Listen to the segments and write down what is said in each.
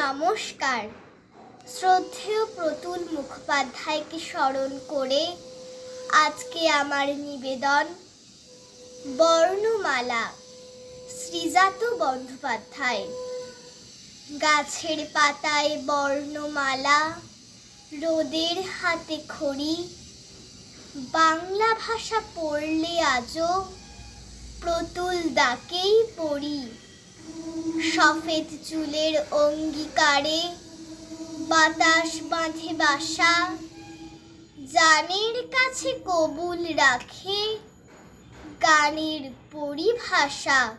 নমস্কার। শ্রদ্ধেয় প্রতুল মুখোপাধ্যায়কে স্মরণ করে আজকে আমার নিবেদন বর্ণমালা শ্রীজাত বন্দ্যোপাধ্যায়। গাছের পাতায় বর্ণমালা, রোদের হাতে খড়ি, বাংলা ভাষা পড়লে আজও প্রতুল দাকেই পড়ি। সফেদ চুলের অঙ্গীকারে বাতাস বাঁধে বাসা। জানের কাছে কবুল রাখে গানের পরিভাষা।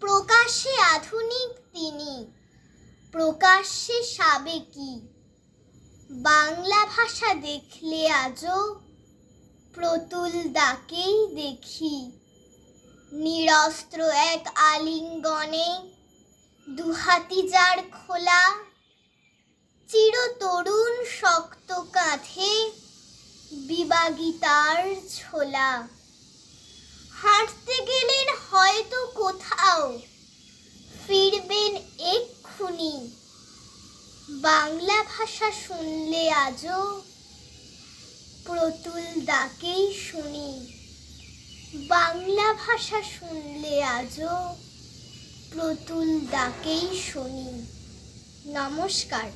প্রকাশ্যে আধুনিক তিনি, প্রকাশ্যে সাবেকি। বাংলা ভাষা দেখলে আজও প্রতুল দাকেই দেখি। নিরস্ত্র এক আলিঙ্গনে দুহাতি যার খোলা, চির তরুণ শক্ত কাঁধে বিবাগিতার ছোলা। হাঁটতে গেলেন হয়তো কোথাও, ফিরবেন এক্ষুনি। বাংলা ভাষা শুনলে আজও প্রতুল দাকেই শুনি। বাংলা ভাষা শুনলে আজও প্রতুল ডাকেই শুনি। নমস্কার।